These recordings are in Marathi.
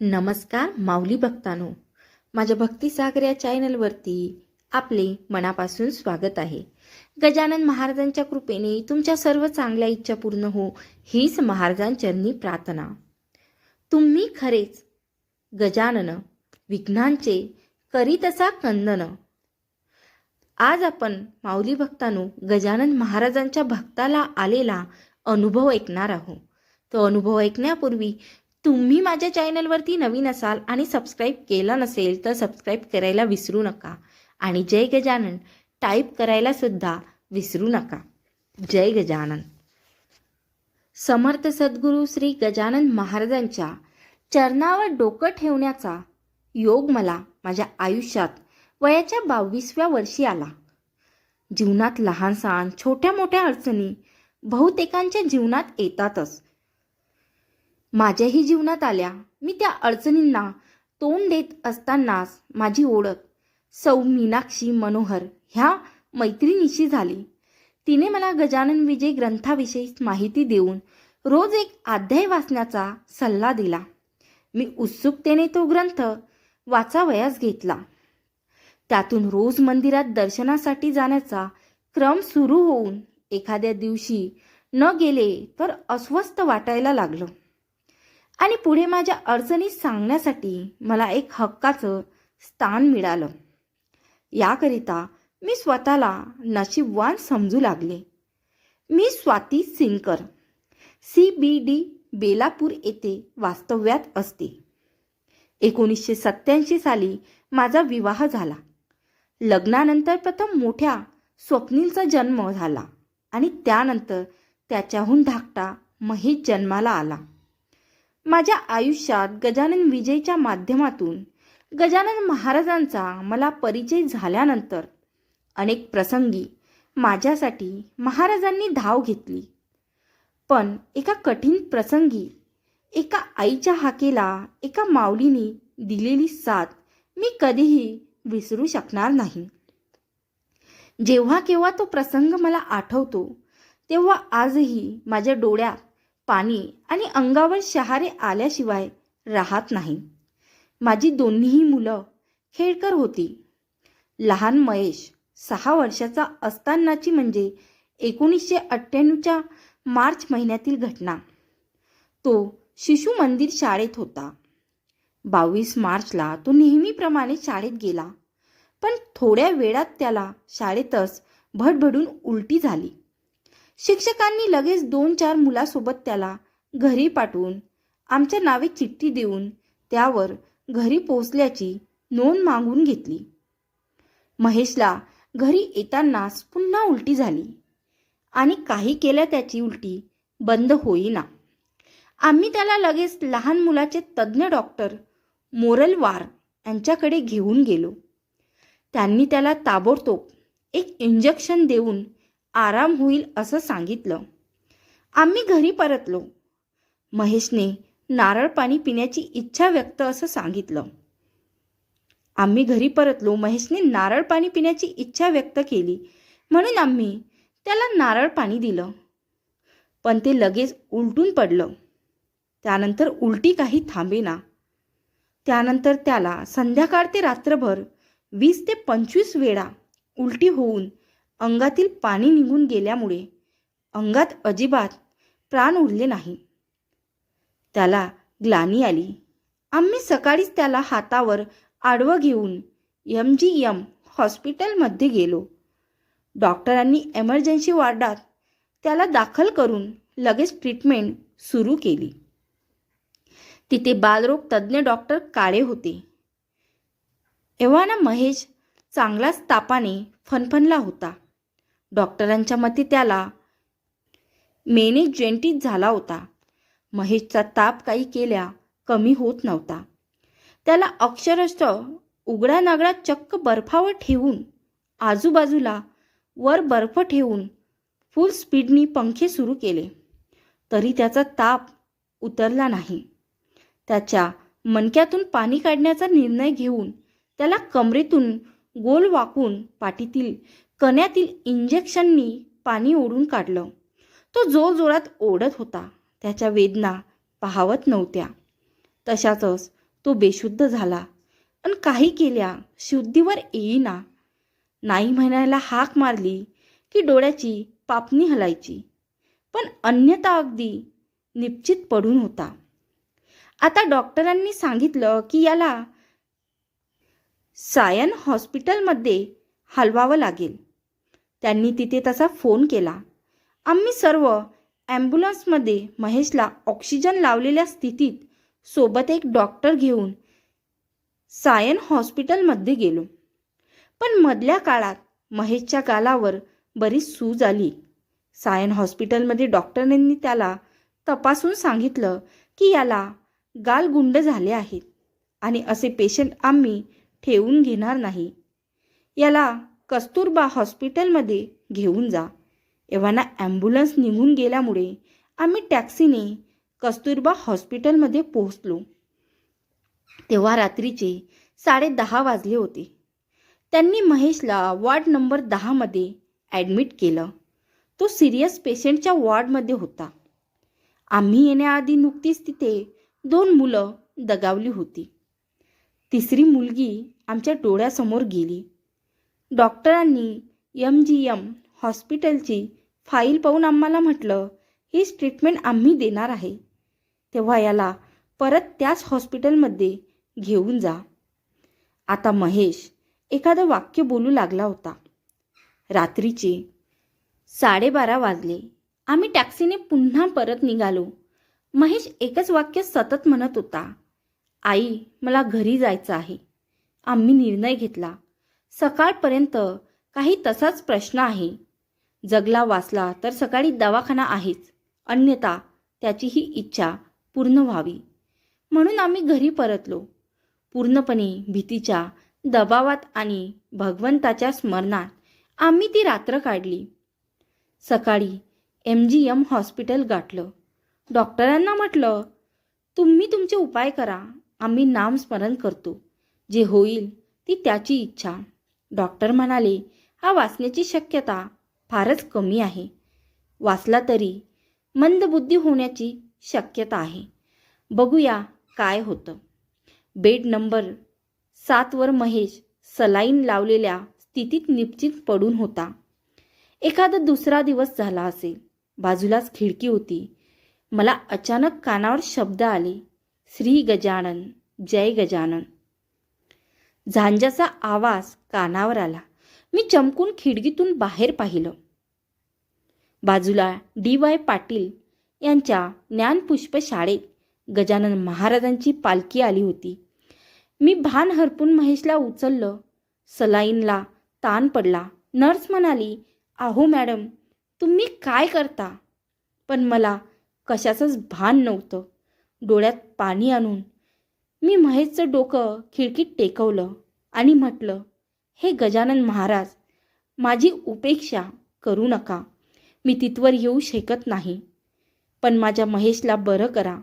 नमस्कार माऊली भक्तानो. माझ्या भक्तीसागर या चॅनलवरती आपले मनापासून स्वागत आहे. गजानन महाराजांच्या कृपेने तुमच्या सर्व चांगल्या इच्छा पूर्ण हो हीच महाराजांचरणी प्रार्थना. तुम्ही खरेच गजानन विघ्नांचे करीत असा कंदन. आज आपण माऊली भक्तानो गजानन महाराजांच्या भक्ताला आलेला अनुभव ऐकणार आहोत. तो अनुभव ऐकण्यापूर्वी तुम्ही माझ्या चॅनलवरती नवीन असाल आणि सबस्क्राईब केलं नसेल तर सबस्क्राईब करायला विसरू नका. आणि जय गजानन टाईप करायला सुद्धा विसरू नका. जय गजानन. समर्थ सद्गुरू श्री गजानन महाराजांच्या चरणावर डोकं ठेवण्याचा योग मला माझ्या आयुष्यात वयाच्या बावीसव्या वर्षी आला. जीवनात लहान सहान छोट्या मोठ्या अडचणी बहुतेकांच्या जीवनात येतातच. माझ्याही जीवनात आल्या. मी त्या अडचणींना तोंड देत असतानाच माझी ओळख सौ मीनाक्षी मनोहर ह्या मैत्रिणीशी झाली. तिने मला गजानन विजय ग्रंथाविषयी माहिती देऊन रोज एक अध्याय वाचण्याचा सल्ला दिला. मी उत्सुकतेने तो ग्रंथ वाचावयास घेतला. त्यातून रोज मंदिरात दर्शनासाठी जाण्याचा क्रम सुरू होऊन एखाद्या दिवशी न गेले तर अस्वस्थ वाटायला लागलं. आणि पुढे माझ्या अडचणी सांगण्यासाठी मला एक हक्काचं स्थान मिळालं. याकरिता मी स्वतःला नशीबवान समजू लागले. मी Swati Sinkar C B D Belapur येथे वास्तव्यात असते. एकोणीसशे सत्याऐंशी साली माझा विवाह झाला. लग्नानंतर प्रथम मोठ्या स्वप्नीलचा जन्म झाला आणि त्यानंतर त्याच्याहून धाकटा महेश जन्माला आला. माझ्या आयुष्यात गजानन विजयच्या माध्यमातून गजानन महाराजांचा मला परिचय झाल्यानंतर अनेक प्रसंगी माझ्यासाठी महाराजांनी धाव घेतली. पण एका कठीण प्रसंगी एका आईच्या हाकेला एका माऊलीने दिलेली साथ मी कधीही विसरू शकणार नाही. जेव्हा केव्हा तो प्रसंग मला आठवतो तेव्हा आजही माझ्या डोळ्यात पाणी आणि अंगावर शहारे आल्याशिवाय राहत नाही. माझी दोन्हीही मुलं खेळकर होती. लहान महेश सहा वर्षाचा असतानाची म्हणजे एकोणीसशे अठ्ठ्याण्णवच्या मार्च महिन्यातील घटना. तो शिशु मंदिर शाळेत होता. बावीस मार्चला तो नेहमीप्रमाणे शाळेत गेला. पण थोड्या वेळात त्याला शाळेतच भडभडून उलटी झाली. शिक्षकांनी लगेच दोन चार मुलासोबत त्याला घरी पाठवून आमच्या नावे चिठ्ठी देऊन त्यावर घरी पोचल्याची नोंद मागून घेतली. महेशला घरी येतानाच पुन्हा उलटी झाली आणि काही केल्या त्याची उलटी बंद होईना. आम्ही त्याला लगेच लहान मुलाचे तज्ज्ञ डॉक्टर मोरलवार यांच्याकडे घेऊन गेलो. त्यांनी त्याला ताबडतोब एक इंजेक्शन देऊन आराम होईल असं सांगितलं. आम्ही घरी परतलो. महेशने नारळ पाणी पिण्याची इच्छा व्यक्त असं सांगितलं. आम्ही घरी परतलो. महेशने नारळ पाणी पिण्याची इच्छा व्यक्त केली. म्हणून आम्ही त्याला नारळ पाणी दिलं. पण ते लगेच उलटून पडलं. त्यानंतर उलटी काही थांबेना. त्यानंतर त्याला संध्याकाळ ते रात्रभर वीस ते पंचवीस वेळा उलटी होऊन अंगातील पाणी निघून गेल्यामुळे अंगात अजिबात प्राण उरले नाही. त्याला ग्लानी आली. आम्ही सकाळीच त्याला हातावर आडवं घेऊन एम जी एम हॉस्पिटलमध्ये गेलो. डॉक्टरांनी एमर्जन्सी वॉर्डात त्याला दाखल करून लगेच ट्रीटमेंट सुरू केली. तिथे बालरोग तज्ज्ञ डॉक्टर काळे होते. एव्हाना महेश चांगलाच तापाने फनफनला होता. डॉक्टरांच्या मते त्याला मेनेजेंटीस झाला होता. महेशचा ताप काही केल्या कमी होत नव्हता. त्याला अक्षरशः उघडा नागडा चक्क बर्फावर ठेवून आजूबाजूला वर बर्फ ठेवून फुल स्पीडनी पंखे सुरू केले. तरी त्याचा ताप उतरला नाही. त्याच्या मणक्यातून पाणी काढण्याचा निर्णय घेऊन त्याला कमरेतून गोल वाकून पाठीतील कण्यातील इंजेक्शननी पाणी ओढून काढलं. तो जोरजोरात ओढत होता. त्याच्या वेदना पाहवत नव्हत्या. तशातच तो बेशुद्ध झाला. आणि काही केल्या शुद्धीवर येईना. नाही म्हणायला हाक मारली की डोळ्याची पापणी हलायची. पण अन्यथा अगदी निश्चित पडून होता. आता डॉक्टरांनी सांगितलं की याला सायन हॉस्पिटलमध्ये हलवावं लागेल. त्यांनी तिथे तसा फोन केला. आम्ही सर्व ॲम्ब्युलन्समध्ये महेशला ऑक्सिजन लावलेल्या स्थितीत सोबत एक डॉक्टर घेऊन सायन हॉस्पिटलमध्ये गेलो. पण मधल्या काळात महेशच्या गालावर बरीच सूज आली. सायन हॉस्पिटलमध्ये डॉक्टरांनी त्याला तपासून सांगितलं की याला गालगुंड झाले आहेत आणि असे पेशंट आम्ही ठेवून घेणार नाही. याला कस्तुरबा हॉस्पिटलमध्ये घेऊन जा. एव्हाना ॲम्ब्युलन्स निघून गेल्यामुळे आम्ही टॅक्सीने कस्तुरबा हॉस्पिटलमध्ये पोहोचलो. तेव्हा रात्रीचे साडे दहा वाजले होते. त्यांनी महेशला वॉर्ड नंबर दहामध्ये ॲडमिट केलं. तो सिरियस पेशंटच्या वॉर्डमध्ये होता. आम्ही येण्याआधी नुकतीच तिथे दोन मुलं दगावली होती. तिसरी मुलगी आमच्या डोळ्यासमोर गेली. डॉक्टरांनी एम जी एम हॉस्पिटलची फाईल पाहून आम्हाला म्हटलं हीच ट्रीटमेंट आम्ही देणार आहे. तेव्हा याला परत त्याच हॉस्पिटलमध्ये घेऊन जा. आता महेश एखादं वाक्य बोलू लागला होता. रात्रीचे साडेबारा वाजले. आम्ही टॅक्सीने पुन्हा परत निघालो. महेश एकच वाक्य सतत म्हणत होता आई मला घरी जायचं आहे. आम्ही निर्णय घेतला. सकाळपर्यंत काही तसाच प्रश्न आहे. जगला वाचला तर सकाळी दवाखाना आहेच. अन्यथा त्याची ही इच्छा पूर्ण व्हावी. म्हणून आम्ही घरी परतलो. पूर्णपणे भीतीच्या दबावात आणि भगवंताच्या स्मरणात आम्ही ती रात्र काढली. सकाळी एम जी एम हॉस्पिटल गाठलं. डॉक्टरांना म्हटलं तुम्ही तुमचे उपाय करा. आम्ही नामस्मरण करतो. जे होईल ती त्याची इच्छा. डॉक्टर म्हणाले हा वाचण्याची शक्यता फारच कमी आहे. वाचला तरी मंदबुद्धी होण्याची शक्यता आहे. बघूया काय होतं. बेड नंबर सातवर महेश सलाईन लावलेल्या स्थितीत निश्चित पडून होता. एखादा दुसरा दिवस झाला असेल. बाजूलाच खिडकी होती. मला अचानक कानावर शब्द आले श्री गजानन जय गजानन. झांजाचा आवाज कानावर आला. मी चमकून खिडकीतून बाहेर पाहिलं. बाजूला डी वाय पाटील यांच्या ज्ञानपुष्प शाळेत गजानन महाराजांची पालखी आली होती. मी भान हरपून महेशला उचललं. सलाईनला ताण पडला. नर्स म्हणाली आहो मॅडम तुम्ही काय करता? पण मला कशाचंच भान नव्हतं. डोळ्यात पाणी आणून मी महेशचं डोकं खिडकीत टेकवलं आणि म्हटलं हे गजानन महाराज माझी उपेक्षा करू नका. मी तिथवर येऊ शकत नाही. पण माझ्या महेशला बरं करा.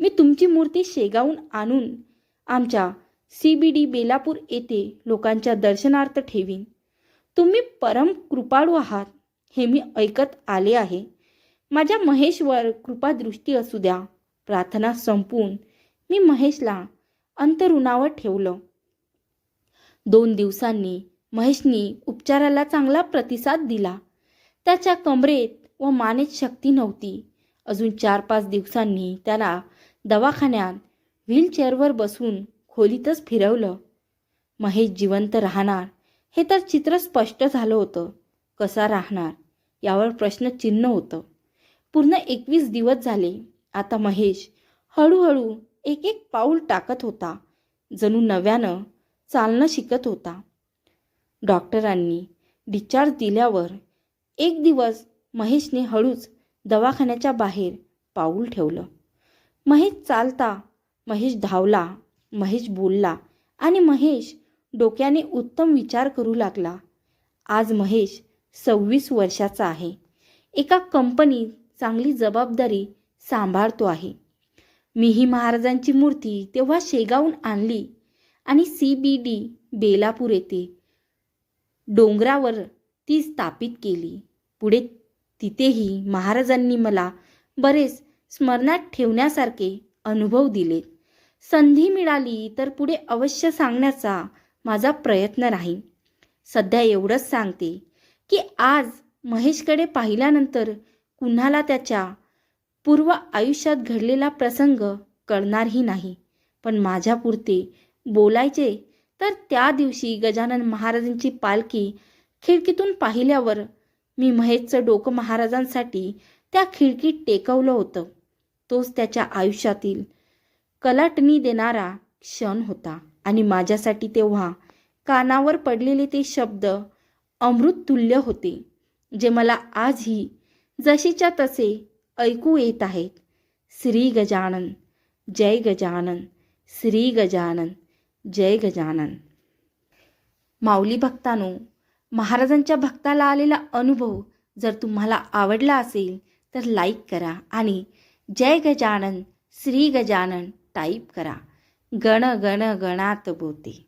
मी तुमची मूर्ती शेगावून आणून आमच्या सी बी डी बेलापूर येथे लोकांच्या दर्शनार्थ ठेवीन. तुम्ही परम कृपाळू आहात हे मी ऐकत आले आहे. माझ्या महेशवर कृपादृष्टी असू द्या. प्रार्थना संपून मी महेशला अंतरुणावर ठेवलं. दोन दिवसांनी महेशनी उपचाराला चांगला प्रतिसाद दिला. त्याच्या कमरेत व मानेत शक्ती नव्हती. अजून चार पाच दिवसांनी त्याला दवाखान्यात व्हीलचेअरवर बसून खोलीतच फिरवलं. महेश जिवंत राहणार हे तर चित्र स्पष्ट झालं होतं. कसा राहणार? यावर प्रश्नचिन्ह होतं. पूर्ण एकवीस दिवस झाले. आता महेश हळूहळू एक एक पाऊल टाकत होता. जणू नव्यानं चालणं शिकत होता. डॉक्टरांनी डिस्चार्ज दिल्यावर एक दिवस महेशने हळूच दवाखान्याच्या बाहेर पाऊल ठेवलं. महेश चालता महेश धावला महेश बोलला आणि महेश डोक्याने उत्तम विचार करू लागला. आज महेश सव्वीस वर्षाचा आहे. एका कंपनीत चांगली जबाबदारी सांभाळतो आहे. मीही महाराजांची मूर्ती तेव्हा शेगावून आणली आणि सी बी डी बेलापूर येथे डोंगरावर ती स्थापित केली. पुढे तिथेही महाराजांनी मला बरेच स्मरणात ठेवण्यासारखे अनुभव दिले. संधी मिळाली तर पुढे अवश्य सांगण्याचा माझा प्रयत्न राहील सध्या एवढंच सांगते की आज महेशकडे पाहिल्यानंतर कुणाला त्याच्या पूर्व आयुष्यात घडलेला प्रसंग कळणारही नाही. पण माझ्यापुरते बोलायचे तर त्या दिवशी गजानन महाराजांची पालखी खिडकीतून पाहिल्यावर मी महेशचं डोकं महाराजांसाठी त्या खिडकीत टेकवलं होतं. तोच त्याच्या आयुष्यातील कलाटणी देणारा क्षण होता. आणि माझ्यासाठी तेव्हा कानावर पडलेले ते शब्द अमृततुल्य होते जे मला आजही जशीच्या तसे ऐकू येत आहेत. श्री गजानन जय गजानन श्री गजानन जय गजानन. माऊली भक्तानो महाराजांच्या भक्ताला आलेला अनुभव जर तुम्हाला आवडला असेल तर लाईक करा आणि जय गजानन श्री गजानन टाईप करा. गण गण गणात बोते.